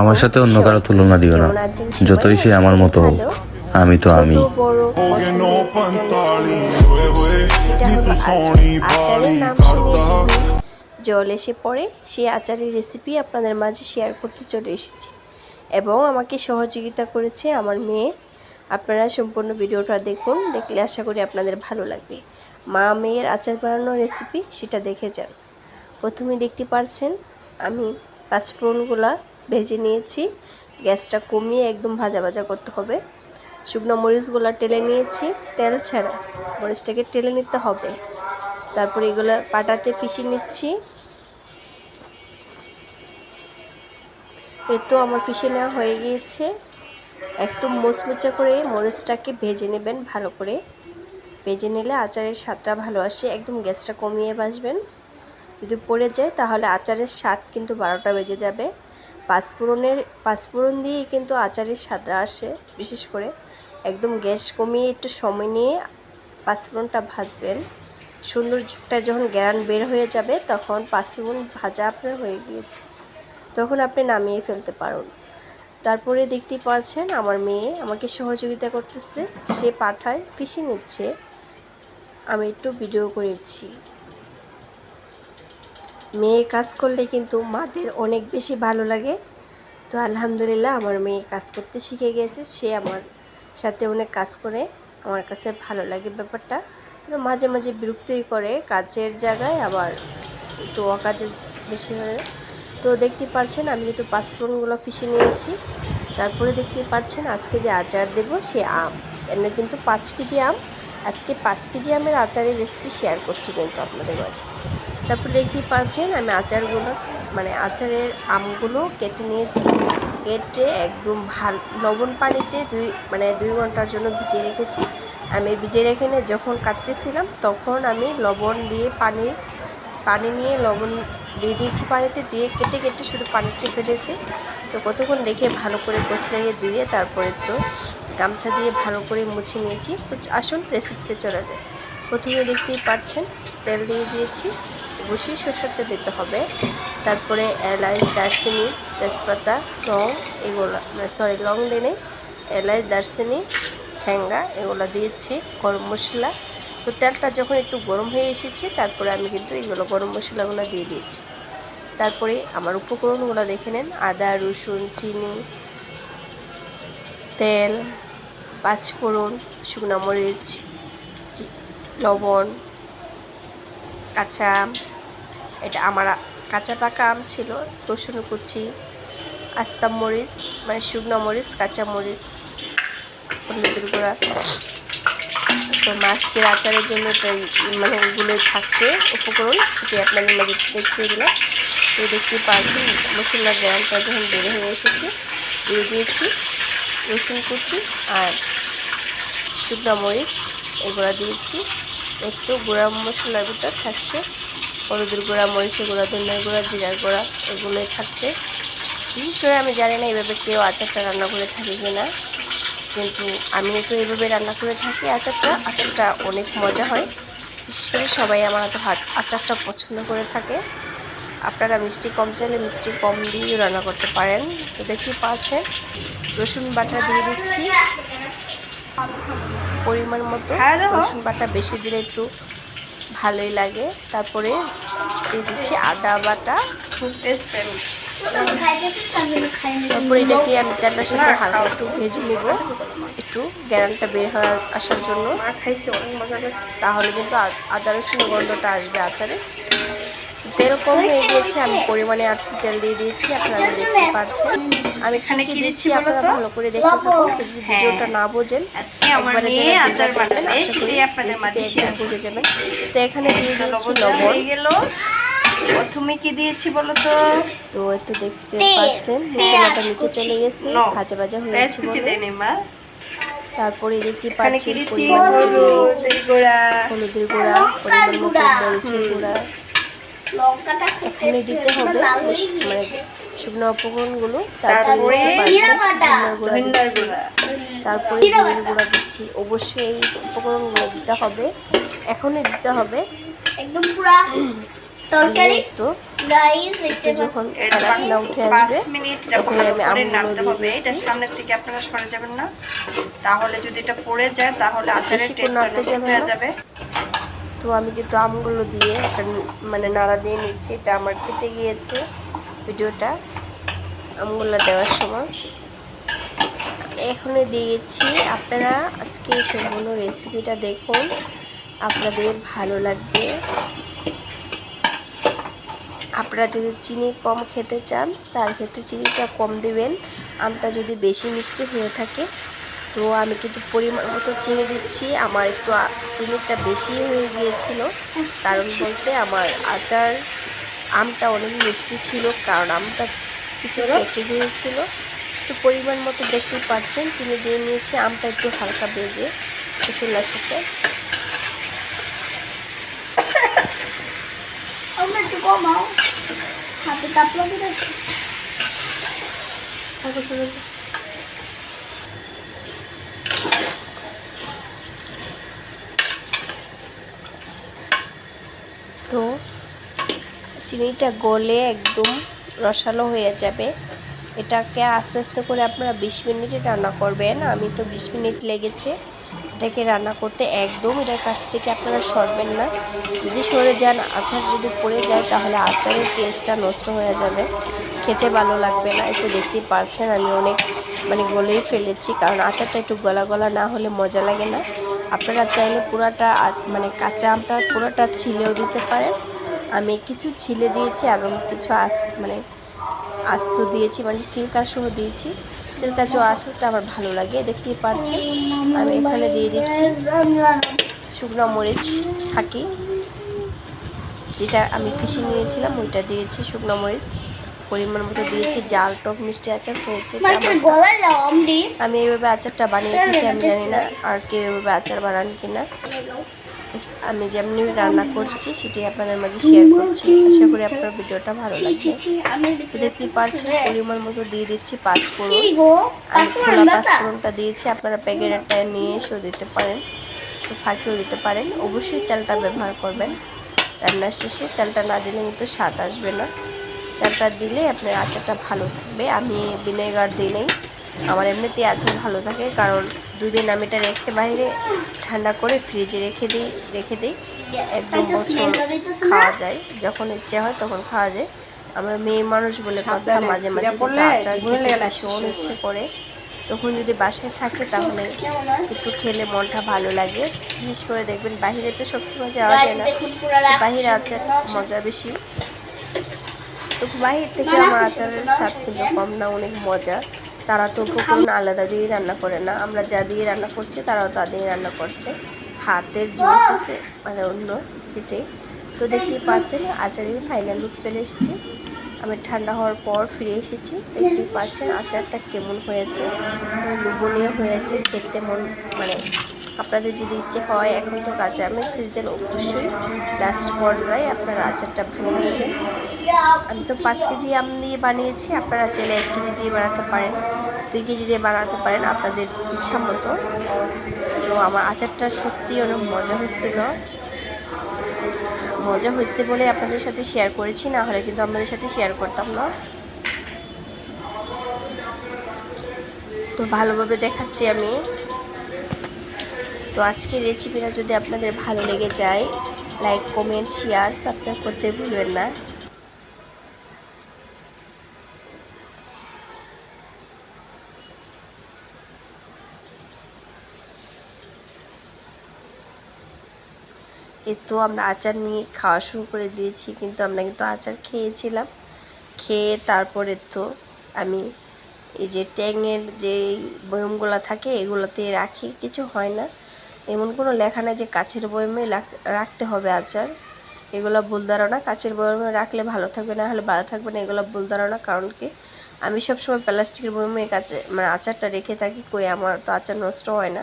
আমার সাথে অন্য কারও তুলনা দিও না। যতই সে আমার মতো হোক, আমি তো আমি। জল এসে পড়ে, সেই আচারের রেসিপি আপনাদের মাঝে শেয়ার করতে চলে এসেছি। এবং আমাকে সহযোগিতা করেছে আমার মেয়ে। আপনারা সম্পূর্ণ ভিডিওটা দেখুন, দেখলে আশা করি আপনাদের ভালো লাগবে। মা মেয়ের আচার বানানোর রেসিপি সেটা দেখে যান। প্রথমে দেখতে পারছেন, আমি পাঁচফোড়নগুলা ভেজে নিয়েছি। গ্যাসটা কমিয়ে একদম ভাজা ভাজা করতে হবে। শুকনো মরিচগুলো টেলে নিয়েছি। তেল ছাড়া মরিচটাকে টেলে নিতে হবে। তারপরে এগুলো পাটাতে পিষে নিচ্ছি। এই তো আমার পিষে নেওয়া হয়ে গিয়েছে। একদম মোচমোচা করে মরিচটাকে ভেজে নেবেন ভালো করে। ভেজে নিলে আচারের স্বাদটা ভালো আসে। একদম গ্যাসটা কমিয়ে বাসবেন। যদি পড়ে যায়, তাহলে আচারের স্বাদ কিন্তু বারোটা বেজে যাবে। পাঁচফোড়নের পাঁচফোড়ন দিয়েই কিন্তু আচারের স্বাদটা আসে, বিশেষ করে একদম গ্যাস কমিয়ে একটু সময় নিয়ে পাঁচফোড়নটা ভাজবেন। সুন্দর একটা যখন গ্যারান বের হয়ে যাবে, তখন পাঁচফোড়ন ভাজা আপনার হয়ে গিয়েছে। তখন আপনি নামিয়ে ফেলতে পারুন। তারপরে দেখতেই পাচ্ছেন আমার মেয়ে আমাকে সহযোগিতা করতেছে। সে পাঠায়, পিষে নিচ্ছে। আমি একটু ভিডিও করেছি। মেয়ে কাজ করলে কিন্তু মাদের অনেক বেশি ভালো লাগে। তো আলহামদুলিল্লাহ আমার মেয়ে কাজ করতে শিখে গেছে। সে আমার সাথে অনেক কাজ করে। আমার কাছে ভালো লাগে ব্যাপারটা। মাঝে মাঝে বিরক্তই করে কাজের জায়গায় আবার একটু অকাজের বেশি হয়ে তো দেখতে পাচ্ছেন আমি কিন্তু পাঁচফোড়নগুলো ফিসে নিয়েছি। তারপরে দেখতে পাচ্ছেন আজকে যে আচার দেব সে আম। এখানে কিন্তু পাঁচ কেজি আম। আজকে পাঁচ কেজি আমের আচারের রেসিপি শেয়ার করছি কিন্তু আপনাদের মাঝে। তারপরে দেখতেই পাচ্ছেন আমি আচারগুলো মানে আচারের আমগুলো কেটে নিয়েছি। কেটে একদম ভালো, লবণ পানিতে দুই মানে দুই ঘণ্টার জন্য ভিজিয়ে রেখেছি। আমি ভিজিয়ে রেখে নিয়ে যখন কাটতেছিলাম তখন আমি লবণ দিয়ে পানি পানি নিয়ে লবণ দিয়ে দিয়েছি পানিতে, দিয়ে কেটে কেটে শুধু পানিতে ফেলেছি। তো কতক্ষণ রেখে ভালো করে কষলাইয়ে ধুয়ে তারপরে তো গামছা দিয়ে ভালো করে মুছে নিয়েছি। তো আসুন রেসিপিতে চলে যায় প্রথমে দেখতেই পাচ্ছেন তেল দিয়ে দিয়েছি। সরষের তেল দিতে হবে। তারপরে এলাচ, দারচিনি, তেজপাতা, লং এগুলো সরি লং দিনে এলাচ, দারচিনি ঠ্যাঙ্গা এগুলো দিয়েছি, গরম মশলা। তো তেলটা যখন একটু গরম হয়ে এসেছে, তারপরে আমি কিন্তু এগুলো গরম মশলাগুলো দিয়ে দিয়েছি। তারপরে আমার উপকরণগুলো দেখে নেন। আদা, রসুন, চিনি, তেল, পাঁচফোড়ন, শুকনো মরিচ লবণ, কাঁচা এটা আমার কাঁচা পাকা আম ছিল, রসুন কুচি আস্তা মরিচ মানে শুকনো মরিচ, কাঁচা মরিচ তো মাছকে আচারের জন্য মানে এগুলোই থাকছে উপকরণ সেটি আপনাদের মাঝে দেখিয়ে দিলাম। তো দেখতে পাচ্ছেন মশলার গ্রামটা যখন বেড়ে হয়ে এসেছে, দিয়ে দিয়েছি রসুন কুচি আর শুকনো মরিচ, এগুলো দিয়েছি। একটু গুঁড়া মশলার ভিতর থাকছে হলুদের গুঁড়া মরিচের গুঁড়া ধনিয়ার গুঁড়া জিরার গুঁড়া এগুলোই থাকছে। বিশেষ করে আমি জানি না এইভাবে কেউ আচারটা রান্না করে থাকে কিনা কিন্তু আমি তো এইভাবে রান্না করে থাকি আচারটা। আচারটা অনেক মজা হয়। বিশেষ করে সবাই আমার হাতে হাত আচারটা পছন্দ করে থাকে। আপনারা মিষ্টি কম চাইলে মিষ্টি কম দিয়েও রান্না করতে পারেন। তো দেখি পাচ্ছেন রসুন বাটা দিয়ে দিচ্ছি। পরিমাণ মতো রসুন বাটা বেশি দিলে একটু ভালোই লাগে। তারপরে দিয়ে দিচ্ছি আদা বাটা। তারপরে এটাকে আমি তেলটার সাথে হালকা একটু ভেজে নেব। একটু গ্যারানটা বের হয়ে আসার জন্য। তাহলে কিন্তু আদা রসুন গন্ধটা আসবে আচারে। তেল কম হয়ে গিয়েছে আমি পরিমাণে আর তেল দিয়ে দিয়েছি আপনারা দেখতে পাচ্ছেন। আমি এখানে কি দিচ্ছি আপনারা ভালো করে দেখতে থাকুন যদি ভিডিওটা না বোঝেন একবারে যারা আচার আশা করি আপনাদের মাঝে শেয়ার একদম বুঝে যাবেন। তো এখানে দিয়ে দিচ্ছি লবণ হয়ে গেল। প্রথমে কি দিয়েছি বলো তো তো একটু দেখতে পাচ্ছেন মশলাটা নিচে চলে গেছে। ভাজা ভাজা হয়েছে বলে। দেয়নি মা। তারপরে দেখতে মতো হলুদের গুঁড়া। হলুদের গুঁড়া পরিমাণ মতো মরিচের গুঁড়া। এখানে দিতে হবে মানে শুকনো উপকরণগুলো তারপরে তারপরে গুঁড়া দিচ্ছি। জিরের গুঁড়া। দিচ্ছি। অবশ্যই এই উপকরণগুলো দিতে হবে। এখনই দিতে হবে। একদম পুরা তরকারি তো। গাইস দেখতে একটু যখন এটা উঠে আসবে মিনিট এটা আমি আমগুলো হবে। এটা সামনের থেকে আপনারা সরে যাবেন না। তাহলে যদি এটা পড়ে যায় তাহলে আচারের নষ্ট হয়ে যাবে। তো আমি কিন্তু আমগুলো দিয়ে একটা মানে নাড়া দিয়ে নিচ্ছি, এটা আমার কেটে গিয়েছে ভিডিওটা, আমগুলো দেওয়ার সময়। এখনই দিয়েছি। আপনারা আজকে সম্পূর্ণ রেসিপিটা দেখুন। আপনাদের ভালো লাগবে। আপনারা যদি চিনি কম খেতে চান, তার ক্ষেত্রে চিনিটা কম দেবেন। আমটা যদি বেশি মিষ্টি হয়ে থাকে তো আমি কিন্তু পরিমাণ মতো চিনি দিচ্ছি। আমার একটু চিনিটা বেশি হয়ে গিয়েছিল। কারণ বলতে আমার আচার আমটা অনেক মিষ্টি ছিল কারণ আমটা কিছু পেকে গিয়েছিল। তো পরিমাণ মতো দেখতেই পাচ্ছেন চিনি দিয়ে নিয়েছি। আমটা একটু হালকা বেজে চুলার সাথে। কমাও। হাতে তাপ লাগে না থাকো শুধু। তো চিনিটা গলে একদম রসালো হয়ে যাবে। এটাকে আস্তে আস্তে করে আপনারা বিশ মিনিটে রান্না করবেন। আমি তো বিশ মিনিট লেগেছে এটাকে রান্না করতে। একদম এটার কাছ থেকে আপনারা সরবেন না। যদি সরে যান, আচার যদি পড়ে যায়, তাহলে আচারের টেস্টটা নষ্ট হয়ে যাবে। খেতে ভালো লাগবে না। একটু দেখতেই পারছেন আমি অনেক মানে গলেই ফেলেছি। কারণ আচারটা একটু গলা গলা না হলে মজা লাগে না। আপনারা চাইলে পুরাটা মানে কাঁচা আমটা পুরোটা ছিলেও দিতে পারেন। আমি কিছু ছিলে দিয়েছি এবং কিছু আস মানে আস্ত দিয়েছি মানে সিল্কা সহ দিয়েছি। সিল্কা সহ আসতে আমার ভালো লাগে দেখতেই পাচ্ছেন। আমি এখানে দিয়ে দিচ্ছি শুকনো মরিচ থাকি যেটা আমি পিষে নিয়েছিলাম ওইটা দিয়েছি শুকনো মরিচ। পরিমাণ মতো দিয়েছি জাল টক মিষ্টি আচার হয়েছে আমি এইভাবে আচারটা বানিয়ে থাকি আমি জানি না আর কেউ এভাবে আচার বানান কিনা। আমি যেমনি রান্না করছি সেটি আপনাদের মাঝে শেয়ার করছি। আশা করি আপনার ভিডিওটা ভালো ছি ছি লাগবে ছি তো দেখতেই পাচ্ছেন পরিমাণ মতো দিয়ে দিচ্ছি পাঁচ ফোড়ন। গো? খোলা দাতা পাঁচফোড়নটা দিয়েছি আপনারা প্যাকেটটা নিয়ে এসেও দিতে পারেন ফাঁকিও দিতে পারেন। অবশ্যই তেলটা ব্যবহার করবেন। রান্নার শেষে তেলটা না দিলে কিন্তু স্বাদ আসবে না। তেলটা দিলে আপনার আচারটা ভালো থাকবে। আমি ভিনেগার দিই নেই। আমার এমনিতেই আচার ভালো থাকে কারণ দুদিন আমি এটা রেখে বাইরে ঠান্ডা করে ফ্রিজে রেখে দিই রেখে দিই। একদম বছর খাওয়া যায় যখন ইচ্ছে হয় তখন খাওয়া যায়। আমার মেয়ে মানুষ বলে কথা মাঝে মাঝে আচার খেতে ভীষণ ইচ্ছে করে। তখন যদি বাসায় থাকে তাহলে একটু খেলে মনটা ভালো লাগে। বিশেষ করে দেখবেন বাইরে তো সবসময় যাওয়া যায় না। বাহিরে আচার মজা বেশি। তো বাহির থেকে আমার আচারের স্বাদ কিন্তু কম না অনেক মজা। তারা তো উপকরণ আলাদা দিয়ে রান্না করে না। আমরা যা দিয়ে রান্না করছি তারাও তা দিয়ে রান্না করছে। হাতের জিনিস আছে মানে অন্য সেটাই তো দেখতেই পাচ্ছেন আচারের ফাইনাল লুক চলে এসেছে। আমি ঠান্ডা হওয়ার পর ফিরে এসেছি। দেখতেই পাচ্ছেন আচারটা কেমন হয়েছে লুবনীয় হয়েছে খেতে মন মানে আপনাদের যদি ইচ্ছে হয় এখন তো কাঁচা আমের সিজন অবশ্যই লাস্ট পর্যায়ে আপনারা আচারটা বানিয়ে নেবেন। আমি তো পাঁচ কেজি আম দিয়ে বানিয়েছি আপনারা চাইলে এক কেজি দিয়ে বানাতে পারেন। দুই কেজি দিয়ে বানাতে পারেন আপনাদের ইচ্ছা মতো। তো আমার আচারটা সত্যি অনেক মজা হচ্ছিল মজা হয়েছে বলে আপনাদের সাথে শেয়ার করেছি, না হলে কিন্তু আপনাদের সাথে শেয়ার করতাম না। তো ভালোভাবে দেখাচ্ছি আমি। তো আজকের রেসিপিটা যদি আপনাদের ভালো লেগে যায় লাইক কমেন্ট শেয়ার সাবস্ক্রাইব করতে ভুলবেন না। তো আমরা আচার নিয়ে খাওয়া শুরু করে দিয়েছি, কিন্তু আমরা কিন্তু আচার খেয়েছিলাম। খেয়ে তারপরে তো আমি এই যে ট্যাংয়ের যে বয়মগুলো থাকে, এগুলোতে রাখি, কিছু হয় না। এমন কোনো লেখা নেই যে কাছের বয়মে রাখতে হবে আচার। এগুলো ভুল ধারণা, কাছের বয়মে রাখলে ভালো থাকবে, না হলে ভালো থাকবে না, এগুলো ভুল ধারণা। কারণ কি? আমি সবসময় প্লাস্টিকের বয়মে কাছে মানে আচারটা রেখে থাকি, কই আমার তো আচার নষ্ট হয় না।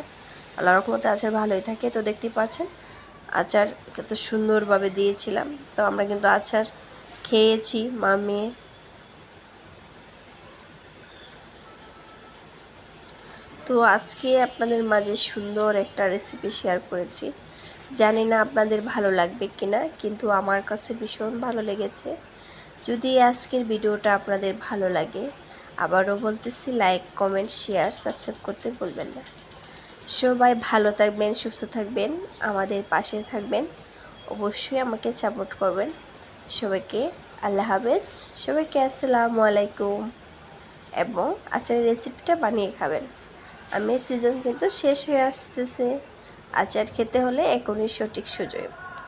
আল্লাহ রকমতে আচার ভালোই থাকে। তো দেখতেই পাচ্ছেন আচার কত সুন্দরভাবে দিয়েছিলাম। তো আমরা কিন্তু আচার খেয়েছি, মা, মেয়ে। তো আজকে আপনাদের মাঝে সুন্দর একটা রেসিপি শেয়ার করেছি। জানি না আপনাদের ভালো লাগবে কিনা, কিন্তু আমার কাছে ভীষণ ভালো লেগেছে। যদি আজকের ভিডিওটা আপনাদের ভালো লাগে, আবারও বলতেছি লাইক কমেন্ট শেয়ার সাবস্ক্রাইব করতে বলবেন না। সবাই ভালো থাকবেন, সুস্থ থাকবেন, আমাদের পাশে থাকবেন। অবশ্যই আমাকে সাপোর্ট করবেন। সবাইকে আল্লাহ হাফেজ। সবাইকে আসসালামু আলাইকুম। এবং আচারের রেসিপিটা বানিয়ে খাবেন। আমের সিজন কিন্তু শেষ হয়ে আসতেছে। আচার খেতে হলে এখনই সঠিক সুযোগ।